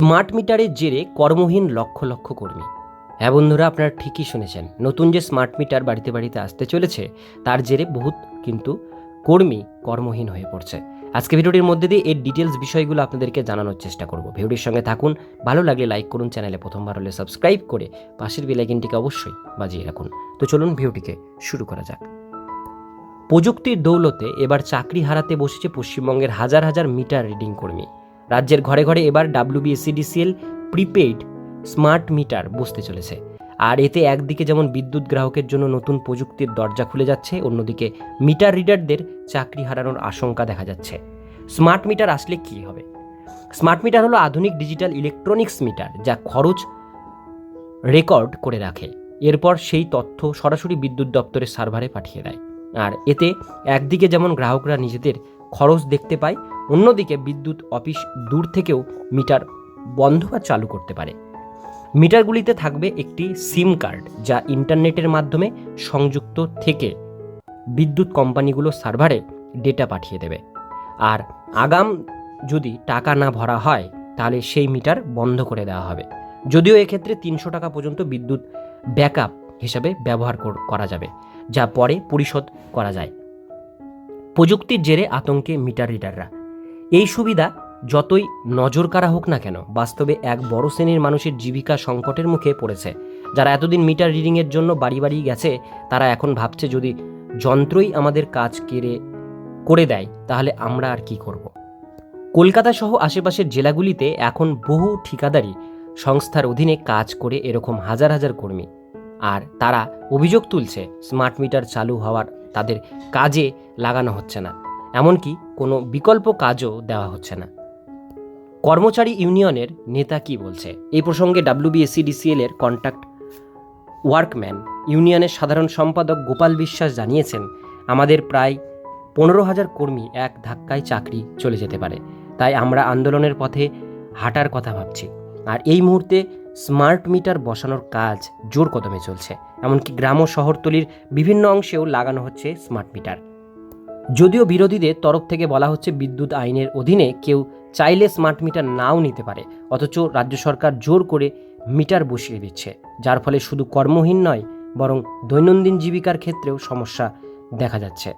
Smart মিটারের জেরে কর্মহীন লক্ষ লক্ষ কর্মী। হ্যাঁ বন্ধুরা, আপনারা ঠিকই শুনেছেন। নতুন যে স্মার্ট মিটার বাড়িতে বাড়িতে আসতে চলেছে, তার জেরে বহুত কিন্তু কর্মী কর্মহীন হয়ে পড়ছে। আজকে ভিডিওটির মধ্যে দিয়ে এর ডিটেলস বিষয়গুলো আপনাদেরকে জানানোর চেষ্টা করব। ভিডিওটির সঙ্গে থাকুন, ভালো লাগলে লাইক করুন, চ্যানেলে প্রথমবার হলে সাবস্ক্রাইব করে পাশের বেলাইকিনটিকে অবশ্যই বাজিয়ে রাখুন। তো চলুন ভিডিওটিকে শুরু করা যাক। প্রযুক্তির দৌলতে এবার চাকরি হারাতে বসেছে পশ্চিমবঙ্গের হাজার হাজার মিটার রিডিং কর্মী। রাজ্যের ঘরে ঘরে এবার ডাব্লিউবিএসিডিসিএল প্রিপেইড স্মার্ট মিটার বসতে চলেছে। আর এতে একদিকে যেমন বিদ্যুৎ গ্রাহকের জন্য নতুন প্রযুক্তির দরজা খুলে যাচ্ছে, অন্যদিকে মিটার রিডারদের চাকরি হারানোর আশঙ্কা দেখা যাচ্ছে। স্মার্ট মিটার আসলে কী হবে? স্মার্ট মিটার হলো আধুনিক ডিজিটাল ইলেকট্রনিক্স মিটার যা খরচ রেকর্ড করে রাখে। এরপর সেই তথ্য সরাসরি বিদ্যুৎ দপ্তরের সার্ভারে পাঠিয়ে দেয়। আর এতে একদিকে যেমন গ্রাহকরা নিজেদের খরচ দেখতে পায়, অন্যদিকে বিদ্যুৎ অফিস দূর থেকেও মিটার বন্ধ বা চালু করতে পারে। মিটারগুলিতে থাকবে একটি সিম কার্ড, যা ইন্টারনেটের মাধ্যমে সংযুক্ত থেকে বিদ্যুৎ কোম্পানিগুলো সার্ভারে ডেটা পাঠিয়ে দেবে। আর আগাম যদি টাকা না ভরা হয়, তাহলে সেই মিটার বন্ধ করে দেওয়া হবে। যদিও এক্ষেত্রে তিনশো টাকা পর্যন্ত বিদ্যুৎ ব্যাকআপ হিসাবে ব্যবহার করা যাবে, যা পরে পরিশোধ করা যায়। প্রযুক্তির জেরে আতঙ্কে মিটার রিডাররা। এই সুবিধা যতই নজর কাড়া হোক না কেন, বাস্তবে এক বড় শ্রেণির মানুষের জীবিকা সংকটের মুখে পড়েছে। যারা এতদিন মিটার রিডিংয়ের জন্য বাড়ি বাড়ি গেছে, তারা এখন ভাবছে যদি যন্ত্রই আমাদের কাজ কেড়ে, করে দেয়, তাহলে আমরা আর কি করব? কলকাতা সহ আশেপাশের জেলাগুলিতে এখন বহু ঠিকাদারি সংস্থার অধীনে কাজ করে এরকম হাজার হাজার কর্মী। আর তারা অভিযোগ তুলছে, স্মার্ট মিটার চালু হওয়ার তাদের কাজে লাগানো হচ্ছে না। এমনকি কোনো বিকল্প কাজও দেওয়া হচ্ছে না। কর্মচারী ইউনিয়নের নেতা কি বলছে? এই প্রসঙ্গে ডাব্লিউবিএসিডিসিএল এর কন্ট্যাক্ট ওয়ার্কম্যান ইউনিয়নের সাধারণ সম্পাদক গোপাল বিশ্বাস জানিয়েছেন, আমাদের প্রায় পনেরো হাজার কর্মী এক ধাক্কায় চাকরি চলে যেতে পারে। তাই আমরা আন্দোলনের পথে হাঁটার কথা ভাবছি। আর এই মুহূর্তে স্মার্ট মিটার বসানোর কাজ জোর কদমে চলছে, এমনকি গ্রাম ও শহরতলির বিভিন্ন অংশেও লাগানো হচ্ছে স্মার্ট মিটার। যদিও বিরোধীদের তরফ থেকে বলা হচ্ছে বিদ্যুৎ আইনের অধীনে কেউ চাইলে স্মার্ট মিটার নাও নিতে পারে, অথচ রাজ্য সরকার জোর করে মিটার বসিয়ে দিচ্ছে, যার ফলে শুধু কর্মহীন নয়, বরং দৈনন্দিন জীবিকার ক্ষেত্রেও সমস্যা দেখা যাচ্ছে।